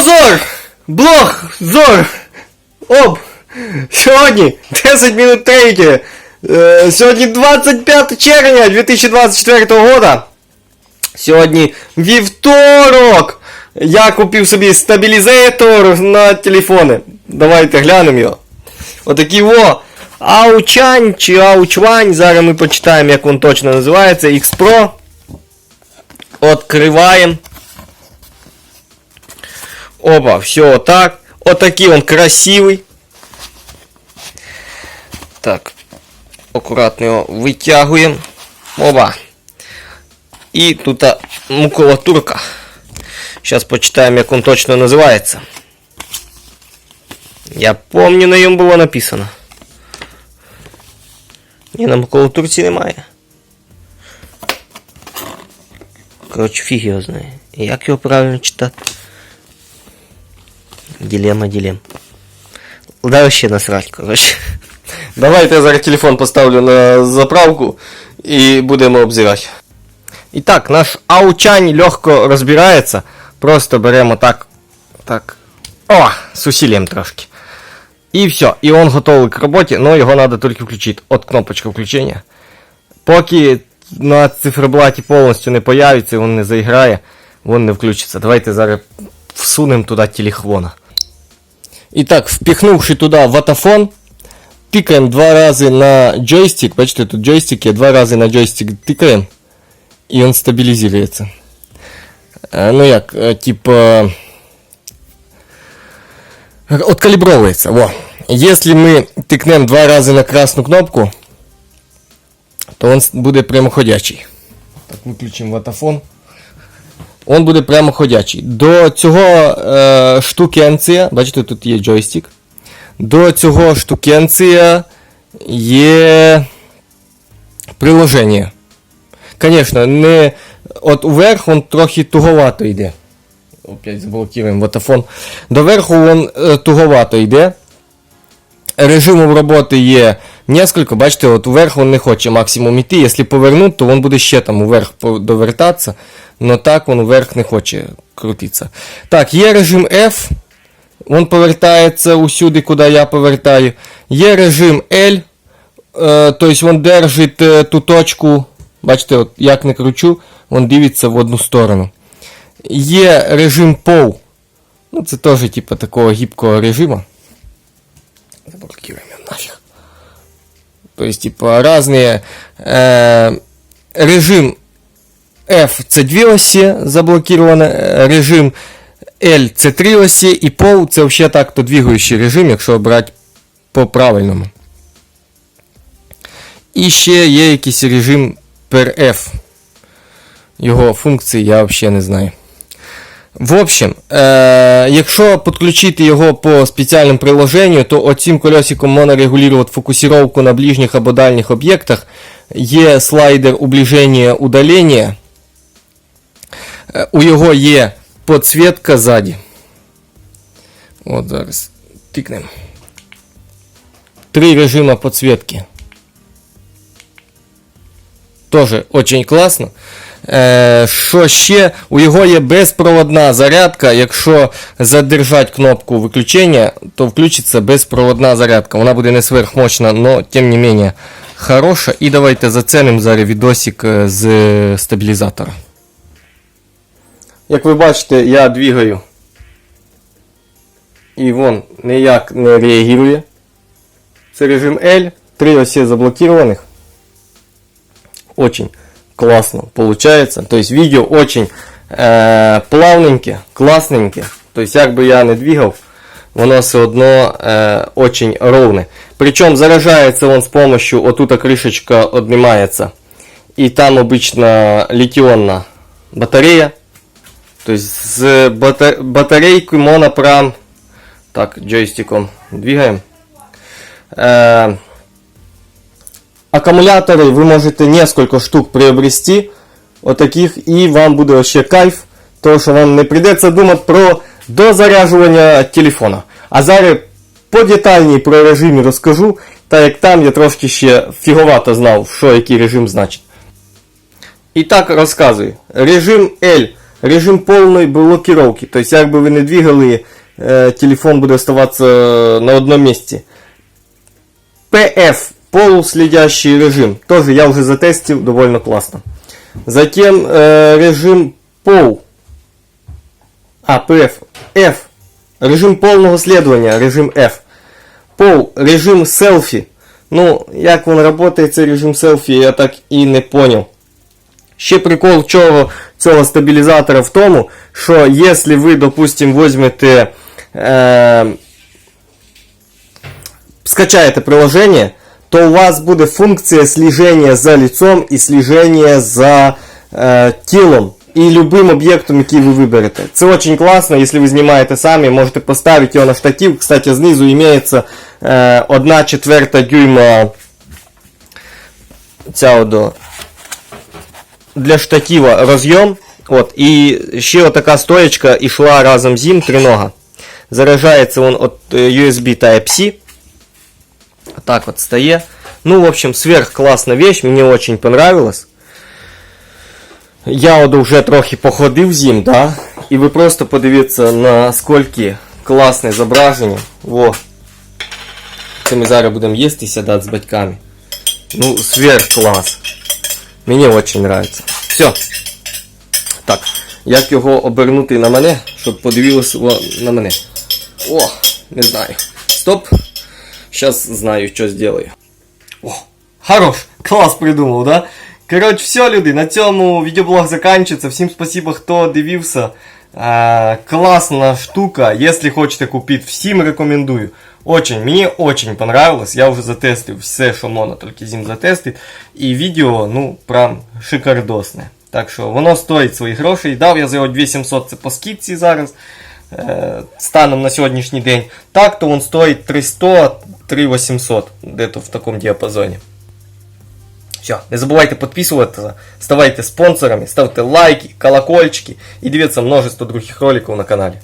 Обзор! Блог! Зор! Об! Сьогодні 10 минут 3. Е, сьогодні 25 червня 2024 года. Сьогодні вівторок. Я купив собі стабілізатор на телефони. Давайте глянемо його. Отакий во. Аучань чи Аучвань. Зараз ми почитаємо, як він точно називається. X Pro. Откриваємо. Опа, все так. Отакий он красивий. Так. Акуратно його витягуємо. Оба. І тут а, макулатурка. Зараз почитаємо, як він точно називається. Я помню, на ньому було написано. Ні, на макулатурці немає. Коротше, фіг його знає. Як його правильно читати? Дилемма дилем. Да вообще насрать, короче. Давайте я зараз телефон поставлю на заправку і будемо обзирати. І так, наш аучань легко розбирається. Просто беремо так. Так. О! З усилием трошки. І все. І він готовий к роботі, но його треба тільки включити. От кнопочка включення. Поки на циферблаті повністю не появиться, він не заіграє, він не включиться. Давайте зараз всунемо туди телефона. І так, впихнувши туди ватафон, тикаємо два рази на джойстик. Бачите, тут джойстик є, два рази на джойстик тикаємо, і він стабілізується. Е, Ну як, е, типа. Откалібровується. Во. Якщо ми тикнемо два рази на красну кнопку, то він буде прямоходячий. Так, виключимо ватафон. Он буде прямоходячий. До цього е, штукенція, бачите, тут є джойстик. До цього штукенція є приложення. Звісно, не от уверх він трохи туговато йде. Опять заблокуємо ватафон. Доверху він е, туговато йде. Режимів роботи є несколько. Бачите, от вверх він не хоче максимум йти. Якщо повернути, то він буде ще там вверх довертатися. Но так він вверх не хоче крутитися. Так, є режим F. Він повертається усюди, куди я повертаю. Є режим L. Е, тобто він держить е, ту точку. Бачите, от як не кручу, він дивиться в одну сторону. Є режим POW. Ну, це теж типу такого гібкого режиму. Заблокируем ее нафиг. То есть, типа, разные... Э, режим F це дві осі заблокировано, е, режим L це три осі, і POW це взагалі так то двигаючий режим, якщо брати по правильному. І ще є якийсь режим per F. Його функції я взагалі не знаю. В общем, е, якщо підключити його по спеціальному приложенню, то оцим колесиком можна регулювати фокусировку на ближніх або дальніх об'єктах. Є слайдер уближення удалення. Е, У його є підсвітка ззаді. От зараз тикнемо. Три режима підсвітки. Тоже очень класно. Е, що ще? У його є безпроводна зарядка. Якщо задержати кнопку виключення, то включиться безпроводна зарядка. Вона буде не сверхмощна, але тим не менее хороша. І давайте зацінимо зараз відосик е, з стабілізатора. Як ви бачите, я двигаю. І вон ніяк не реагує. Це режим L, три осі заблокированих. Очень классно получается. То есть видео очень э, плавненьке. То есть як би я не двигав, воно все одно э, очень ровне. Причем заряжается он с помощью, вот тут крышечка отнимается. И там обычно литионная батарея. То есть с бата батарейкой монопрам. Так, джойстиком двигаем. Э, аккумуляторы вы можете несколько штук приобрести, вот таких, и вам буде вообще кайф, то що вам не прийдеться думати про дозаряджування телефона. А зараз по подетальніше про режимі розкажу, так як там я трошки ще фіговато знав, що який режим значить. І так розказую. Режим L режим повної блокировки. Тобто, як би ви не двигали, е, телефон буде оставатися на одному місці. PF полуследящий режим. Тоже я уже затестил, довольно классно. Затем э, режим пол. А, PF. F. Режим полного следования, режим F. Пол, режим селфі. Ну, як він працює, цей режим селфі, я так і не понял. Ще прикол чого, цього стабілізатора в тому, що якщо ви, допустим, візьмете. Е, скачаєте приложение, то у вас буде функція слежения за лицом і слежения за е, тілом і любим об'єктом, який ви виберете. Це очень класно, якщо ви знімаєте самі, можете поставити його на штатив. Кстати, знизу імеється е, 1 четверта дюйма ця для штатива роз'єм. От, і ще така стоечка ішла разом з ним тринога. Заряджається він від е, USB Type-C. Так вот стає. Ну, в общем, сверхкласна вещь, мені очень понравилось. Я от вже трохи походив з ним, да? І ви просто подивіться, наскільки класне зображення. Во. Це ми зараз будемо їсти сідати з батьками. Ну, сверхклас. Мені очень нравится. Все. Так, як його обернути на мене, щоб подивилось на мене. О, не знаю. Стоп. Сейчас знаю, что сделаю. О, хорош, клас придумав, да? Коротше, все, люди, на цьому відеоблог закінчується. Всім спасибо, хто дивився. Е, класна штука. Если хочете купити, всім рекомендую. Очень, мені очень понравилось. Я вже затестив все, що можна тільки зим затестити. І відео, ну, прям шикардосне. Так що воно стоїть своїх грошей. Дав я за його 2700 це по скидці зараз. Е, станом на сьогоднішній день. Так, то він стоїть 300 3800 где-то в такому діапазоні. Все, не забувайте підписуватися, ставайте спонсорами, ставте лайки, колокольчики і дивіться множество других роликів на каналі.